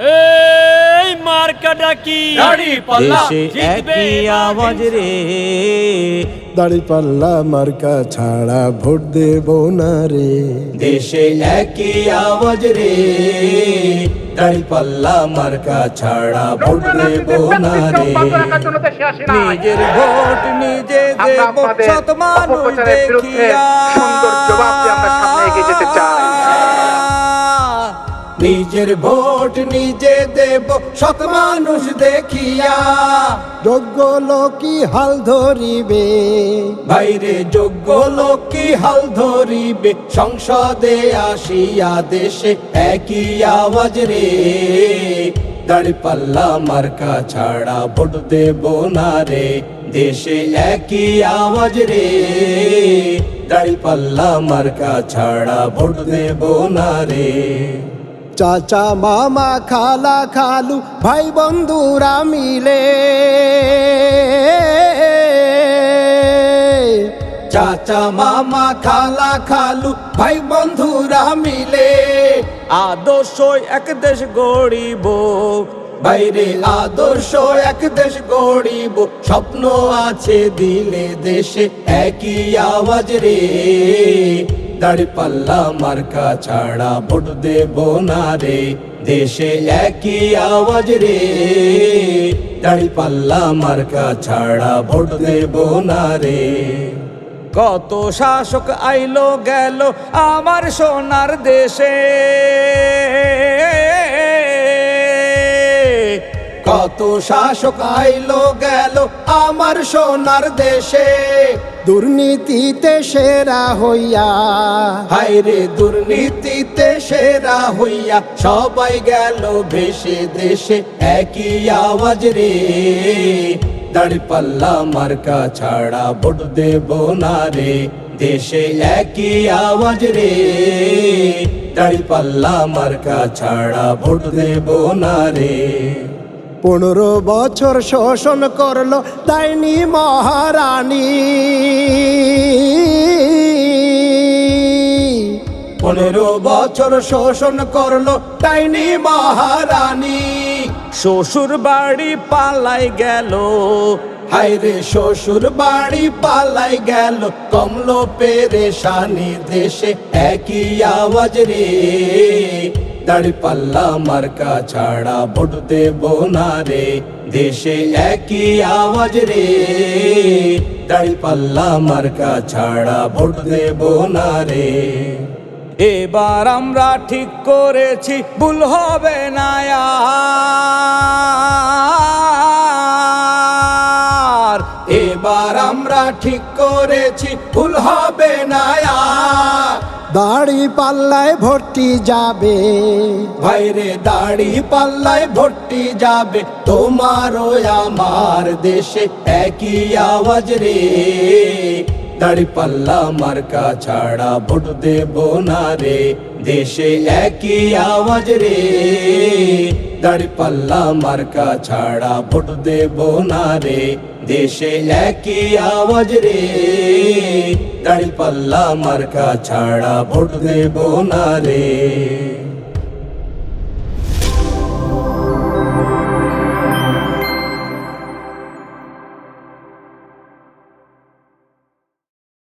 এই মার্কাটা কি? দেশে একই আওয়াজ রে। দাড়ি পাল্লা মার্কা ছাড়া ভোট দেব না রে। দেশে একই আওয়াজ রে। দাড়ি পাল্লা মার্কা ছাড়া ভোট দেব না রে। নিজের ভোট নিজে দেব শত মানুষ দেখিয়া। সুন্দর জবাব দিয়ে আমরা সামনে এগিয়ে যেতে চাই। নিজের ভোট নিজে দেব শত মানুষ দেখিয়া। যোগ্য লোকই হাল ধরিবে। বাইরে যোগ্য লোক হাল ধরিবে সংসদে আসিয়া দেশে একই আওয়াজ রে। দাড়ি পাল্লা মার্কা ছাড়া ভোট দেব না রে দেশে একই আওয়াজ রে। দাড়ি পাল্লা মার্কা ছাড়া ভোট দেব না রে। চাচা, মামা, খালা, খালু, ভাই, বন্ধুরা মিলে। চাচা, মামা, খালা, খালু, ভাই, বন্ধুরা মিলে। আদর্শ এক দেশ গড়িব। বাইরে আদর্শ এক দেশ গড়িব। স্বপ্ন আছে দিলে দেশে একই আওয়াজ রে। দাড়ি পাল্লা মার্কা ছাড়া ভোট দেব না রে। দেশে একই আওয়াজ রে। দাড়িপাল্লা মার্কা ছাড়া ভোট দেব না রে। কত শাসক আইলো গেল আমার সোনার দেশে। কত শাসক আইলো গেল আমার সোনার দেশে। দুর্নীতিতে সেরা হইয়া। হায়রে দুর্নীতিতে সেরা হইয়া সবাই গেল ভেসে দেশে। একই আওয়াজ রে দাড়ি পাল্লা মার্কা ছাড়া ভোট দেব না রে। দেশে একই আওয়াজ রে দাড়ি পাল্লা মার্কা ছাড়া ভোট দেব না রে। পনেরো বছর শোষণ করল তাইনি মহারানী। পনেরো বছর শোষণ করল তাইনি মহারানী। শ্বশুর বাড়ি পালাই গেল। হায়রে শ্বশুর বাড়ি পালাই গেল। কমলো পেরেশানি দেশে একই আওয়াজ রে। দাড়ি পাল্লা মার্কা ছাড়া ভোট দেব না রে। দেশে একই আওয়াজ রে। দাড়ি পাল্লা মার্কা ছাড়া ভোট দেব না রে। এবার আমরা ঠিক করেছি, ভুল হবে না এবার আমরা ঠিক করেছি, ভুল হবে না। দাড়ি পাল্লায় ভর্তি যাবে। ভাইরে, দাড়ি পাল্লায় ভর্তি যাবে। তোমারও আমার দেশে একই আওয়াজ রে। দাড়ি পাল্লা মার্কা ছাড়া ভোট দেব না রে। দেশে একই আওয়াজ রে। দাড়ি পাল্লা মার্কা ছাড়া ভোট দেব না রে। দেশে একই আওয়াজ রে। দাড়ি পাল্লা মার্কা ছাড়া ভোট দেব না রে।